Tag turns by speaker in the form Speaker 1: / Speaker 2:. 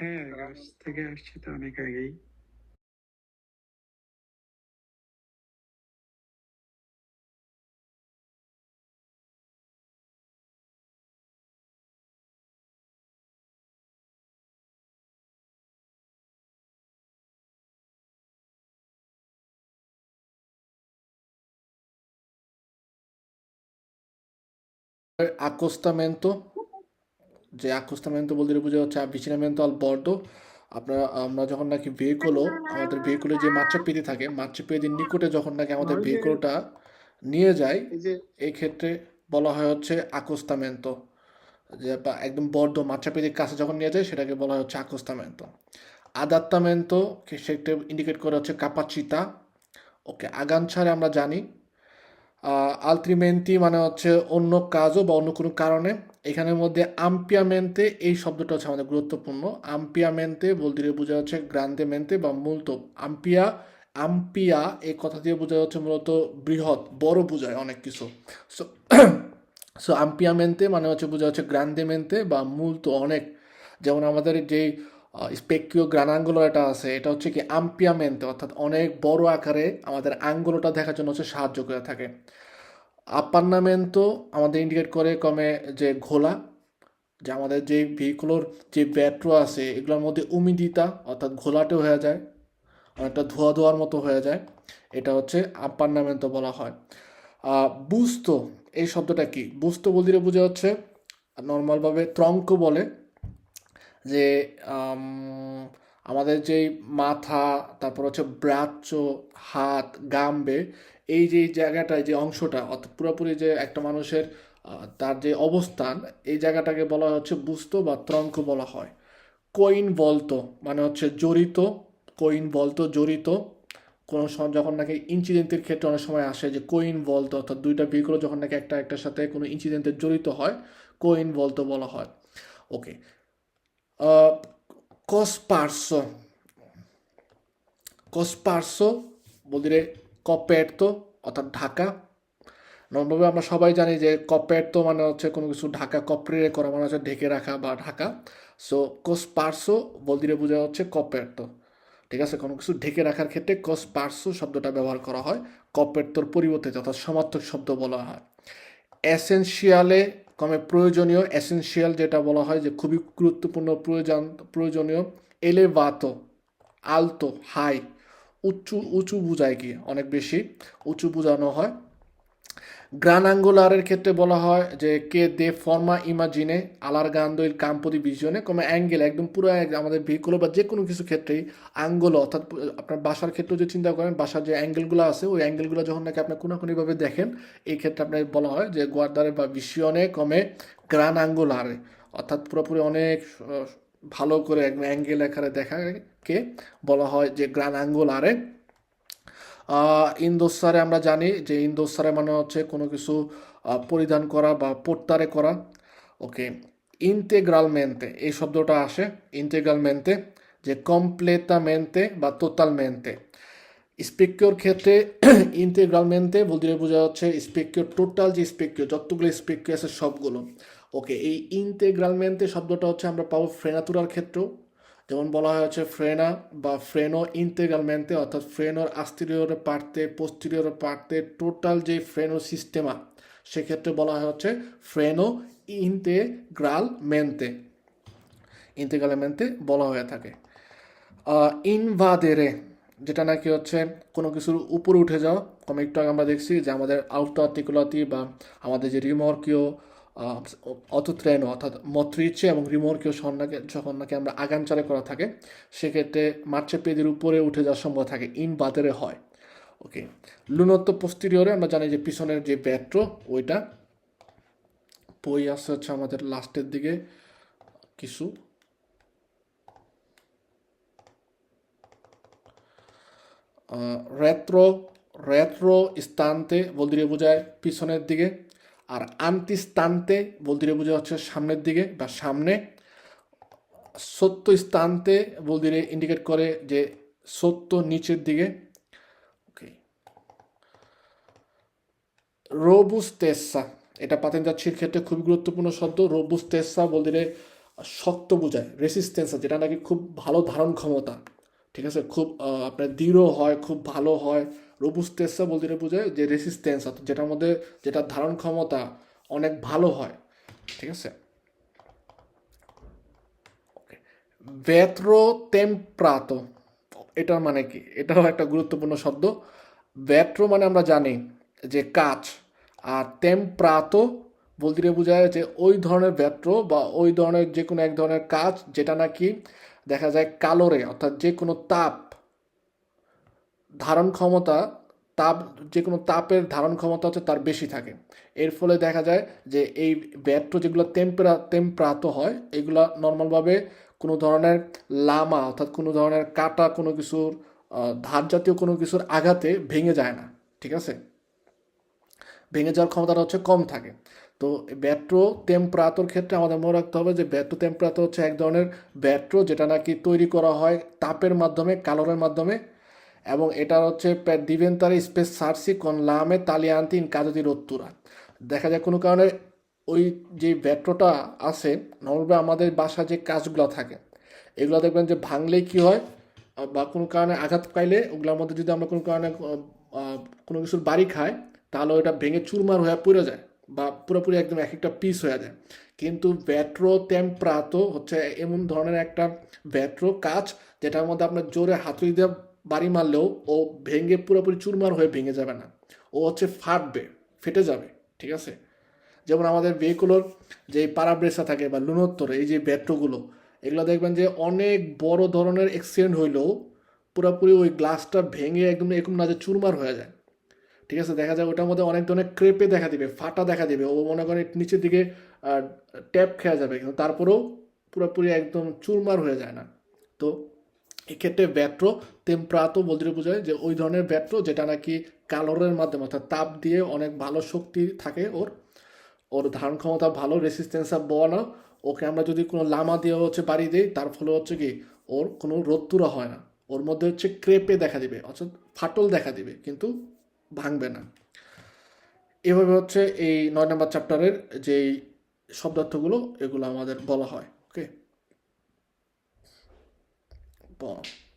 Speaker 1: হ্যাঁ গাছ থেকে আসছে তো অনেক আগেই
Speaker 2: accostamento যে accostamento বলতে বোঝা হচ্ছে avvicinamento al bordo আপনারা আমরা যখন নাকি ভেহিকলও আমাদের ভেহিকলে যে মাত্রাপিতি থাকে মাত্রাপিতির নিকটে যখন নাকি আমাদের ভেহিকলটা নিয়ে যায়
Speaker 1: এই যে
Speaker 2: এই ক্ষেত্রে বলা হয় হচ্ছে আকোস্তামেন্তো যে বা একদম বদ্ধ মাত্রাপিতির কাছে যখন নিয়ে যায় সেটাকে বলা হয় হচ্ছে আকোস্তামেন্তো আদাত্তামেন্তো সেটা ইন্ডিকেট করে হচ্ছে কাপাচিতা। ওকে আগানছাড়ে আমরা জানি আলত্রিমেন্টি মানে হচ্ছে অন্য কাজও বা অন্য কোনো কারণে এখানের মধ্যে আম্পিয়ামেন্তে এই শব্দটা হচ্ছে আমাদের গুরুত্বপূর্ণ। আম্পিয়ামেন্তে বলতে দিয়ে বোঝা হচ্ছে গ্রান্দেমেন্তে বা মূলত আম্পিয়া আম্পিয়া এই কথা দিয়ে বোঝা যাচ্ছে মূলত বৃহৎ, বড় বোঝায় অনেক কিছু। সো সো আম্পিয়ামেন্তে মানে হচ্ছে বোঝা হচ্ছে গ্রান্দেমেন্তে বা মূলত অনেক। যেমন আমাদের যেই স্পেকিও গ্রানাঙ্গুলো এটা আছে, এটা হচ্ছে কি আম্পিয়ামেন্তে অর্থাৎ অনেক বড় আকারে আমাদের আঙ্গুলটা দেখার জন্য হচ্ছে সাহায্য করে থাকে। আপান্নামেন্তো আমাদের ইন্ডিকেট করে কমে যে ঘোলা, যে আমাদের যে ভেহিকুলোর যে ব্যাট্রো আছে, এগুলোর মধ্যে উমিদিতা, অর্থাৎ ঘোলাটে হয়ে যায়, অনেকটা ধোয়া ধোয়ার মতো হয়ে যায়, এটা হচ্ছে আপান্নামেন্তো বলা হয়। বুস্তো, এই শব্দটা কি? বুস্তো বলতে বোঝা হচ্ছে নর্মালভাবে ত্রঙ্ক বলে যে আমাদের যেই মাথা, তারপর হচ্ছে ব্রাচ্য, হাত, গাম্বে, এই যে জায়গাটায় যে অংশটা পুরোপুরি যে একটা মানুষের তার যে অবস্থান, এই জায়গাটাকে বলা হচ্ছে বুস্ত বা ত্রঙ্ক বলা হয়। কোইন বলতো মানে হচ্ছে জড়িত, কোইন বলতো জড়িত। কোনো সময় যখন নাকি ইনসিডেন্টের ক্ষেত্রে অনেক সময় আসে যে কোইন বলতো, অর্থাৎ দুইটা ভেহিকল যখন নাকি একটা একটার সাথে কোনো ইনসিডেন্টে জড়িত হয়, কোইন বলতো বলা হয়। ওকে cosparso. Cosparso বলতে কপেরতো অর্থাৎ ঢাকা। নর্মালভাবে আমরা সবাই জানি যে কপেরতো মানে হচ্ছে কোনো কিছু ঢাকা কপড়ে করা মানে হচ্ছে ঢেকে রাখা বা ঢাকা। সো কোসপার্সো বলতে বোঝা হচ্ছে কপেরতো ঠিক আছে? কোনো কিছু ঢেকে রাখার ক্ষেত্রে কসপার্সো শব্দটা ব্যবহার করা হয়। কপেরতোর পরিবর্তে, অর্থাৎ সমার্থক শব্দ বলা হয়। এসেন্সিয়ালে কমে প্রয়োজনীয় এসেন্সিয়াল যেটা বলা হয় যে খুবই গুরুত্বপূর্ণ প্রয়োজন, প্রয়োজনীয় এলেভাতো আলতো হাই উঁচু উঁচু বোঝায় কি? অনেক বেশি উঁচু বোঝানো হয়। গ্রান আঙ্গুলারের ক্ষেত্রে বলা হয় যে কে দে ফর্মা ইমাজিনে আলার গান্দো ইল কাম্পদি ভিজনে কমে অ্যাঙ্গেল একদম পুরো আমাদের ভেহিকুলো বা যে কোনো কিছু ক্ষেত্রেই আঙ্গুল অর্থাৎ আপনার বাসার ক্ষেত্রেও যে চিন্তা করেন, বাসার যে অ্যাঙ্গেলগুলো আছে, ওই অ্যাঙ্গেলগুলো যখন নাকি আপনি কোনোভাবে দেখেন, এই ক্ষেত্রে আপনার বলা হয় যে গোয়ারদারে বা ভিসিয়নে কমে গ্রান আঙ্গুলারে অর্থাৎ পুরোপুরি অনেক ভালো করে অ্যাঙ্গেল আকারে দেখাকে বলা হয় যে গ্রান আঙ্গুলারে ইন্দোসারে আমরা জানি যে ইন্দোসারে মানে হচ্ছে কোনো কিছু পরিধান করা বা পোর্তারে করা। ওকে ইন্টেগ্রালমেন্তে এই শব্দটা আসে। ইন্টেগ্রালমেন্তে যে কমপ্লেতামেন্তে বা টোটালমেন্তে স্পেকিওর ক্ষেত্রে ইন্টেগ্রালমেন্তে বলতে বোঝা যাচ্ছে স্পেকিওর টোটাল যে স্পেকিও যতগুলো স্পেকিও আছে সবগুলো। ওকে এই ইন্টেগ্রালমেন্তে শব্দটা হচ্ছে আমরা পাবো ফ্রেনাতুরার ক্ষেত্রেও। যেমন বলা হয়েছে ফ্রেনা বা ফ্রেনো ইন্টেগ্রালমেন্টে, অর্থাৎ ফ্রেনোর আস্তিরিয়র পার্তে পোস্টিরিয়র পার্তে টোটাল যে ফ্রেনো সিস্টেমা, সেক্ষেত্রে বলা হচ্ছে ফ্রেনো ইন্টেগ্রালমেন্তে ইন্টেগ্রালমেন্টে বলা হয়ে থাকে। ইনভাদেরে, যেটা নাকি হচ্ছে কোনো কিছুর উপরে উঠে যাওয়া, কম একটু আগে আমরা দেখছি যে আমাদের আউটো আর্টিকুলাতি বা আমাদের যে রিমর্কীয় অতত্রেন অর্থাৎ মত্রিচ্ছে এবং সন্নাকে যখন নাকি আমরা আগাম চালে করা থাকে, সেক্ষেত্রে মার্চে পেদের উপরে উঠে যাওয়ার সম্ভব থাকে, ইন বাদেরে হয়। ওকে লুনত্ব পোস্টিরিয়রে আমরা জানি যে পিছনের যে ব্যাট্রো, ওইটা বই আসছে হচ্ছে আমাদের লাস্টের দিকে, কিছু। রেত্রো রেত্রো স্থানতে বলতে বোঝায় পিছনের দিকে। আর আন্তিস্তান্তে বলতে বোঝা হচ্ছে সামনের দিকে বা সামনে, সত্য স্থানতে বলতে ইন্ডিকেট করে যে সত্য নিচের দিকে। ওকে রোবুস্তেসা, এটা পাতেন যাচ্ছির ক্ষেত্রে খুবই গুরুত্বপূর্ণ শব্দ। রোবুস্তেসা বলতে শক্ত বোঝায় রেসিস্টেন্স যেটা নাকি খুব ভালো ধারণ ক্ষমতা ঠিক আছে? খুব আপনার দৃঢ় হয়, খুব ভালো হয়। রোবুস্টেসা বলতে এটা বোঝায় যে রেসিস্টেন্স অর্থাৎ যেটার মধ্যে যেটা ধারণ ক্ষমতা অনেক ভালো হয়। ঠিক আছে? ভেত্রো টেম্প্রাতো এটার মানে কি? এটাও একটা গুরুত্বপূর্ণ শব্দ। ভেট্রো মানে আমরা জানি যে কাজ, আর টেম্প্রাতো বলতে বোঝায় যে ওই ধরনের ভেট্রো বা ওই ধরনের যে কোনো এক ধরনের কাজ, যেটা নাকি দেখা যায় কালোরে, অর্থাৎ যে কোনো তাপ ধারণ ক্ষমতা তাপ, যে কোনো তাপের ধারণ ক্ষমতা হচ্ছে তার বেশি থাকে। এর ফলে দেখা যায় যে এই ব্যাট্র যেগুলো টেম্পেরা টেম্পারাতো হয়, এগুলো নর্মালভাবে কোনো ধরনের লামা অর্থাৎ কোনো ধরনের কাটা কোনো কিছুর ধার জাতীয় কোনো কিছুর আঘাতে ভেঙে যায় না, ঠিক আছে? ভেঙে যাওয়ার ক্ষমতাটা হচ্ছে কম থাকে। তো ব্যাট্রো টেম্পারাতোর ক্ষেত্রে আমাদের মনে রাখতে হবে যে ব্যাট্রো টেম্পারাতো হচ্ছে এক ধরনের ব্যাট্রো যেটা নাকি তৈরি করা হয় তাপের মাধ্যমে, কালোরের মাধ্যমে এবং এটা হচ্ছে diventare spessarsi con lame taglianti in caso di দেখা যায় কোনো কারণে ওই যে ব্যাট্রোটা আছে নর্মালি আমাদের বাসা যে কাজগুলো থাকে, এগুলো দেখবেন যে ভাঙলেই কি হয়, বা কোনো কারণে আঘাত পাইলে ওগুলোর মধ্যে যদি আমরা কোনো কারণে কোনো কিছুর বাড়ি খাই, তাহলে ওটা ভেঙে চুরমার হয়ে পড়ে যায় বা পুরোপুরি একদম এক একটা পিস হয়ে যায়। কিন্তু ব্যাট্রো টেম্প্রাতো হচ্ছে এমন ধরনের একটা ব্যাট্রো কাজ, যেটার মধ্যে আপনার জোরে হাতুড়ি দিয়ে বাড়ি মারলেও ও ভেঙে পুরোপুরি চুরমার হয়ে ভেঙে যাবে না। ও হচ্ছে ফাটবে, ফেটে যাবে, ঠিক আছে? যেমন আমাদের ভেহিকুলোর যে পারাব্রেসা থাকে বা লুনোত্তর এই যে ব্যাট্রোগুলো, এগুলো দেখবেন যে অনেক বড় ধরনের অ্যাক্সিডেন্ট হইলেও পুরোপুরি ওই গ্লাসটা ভেঙে একদম এরকম না যে চুরমার হয়ে যায়। ঠিক আছে? দেখা যায় ওটার মধ্যে অনেক ধরনের ক্রেপে দেখা দিবে, ফাটা দেখা দিবে, ও মনে করেন নিচের দিকে ট্যাপ খেয়া যাবে, কিন্তু তারপরেও পুরোপুরি একদম চুরমার হয়ে যায় না। তো এক্ষেত্রে ব্যাট্রো টেম্প্রাতো বলতে বোঝায় যে ওই ধরনের ব্যাট্রো যেটা নাকি কালোরের মাধ্যমে, অর্থাৎ তাপ দিয়ে অনেক ভালো শক্তি থাকে ওর। ওর ধারণ ক্ষমতা ভালো রেসিস্টেন্স বড় ওকে আমরা যদি কোনো লামা দিয়ে হচ্ছে বাড়ি দিই, তার ফলে হচ্ছে কি ওর কোনো রোত্তুরা হয় না। ওর মধ্যে হচ্ছে ক্রেপে দেখা দিবে, অর্থাৎ ফাটল দেখা দিবে, কিন্তু ভাঙবে না। এভাবে হচ্ছে এই নয় নম্বর চ্যাপ্টারের যেই শব্দার্থগুলো, এগুলো আমাদের বলা হয়। ওকে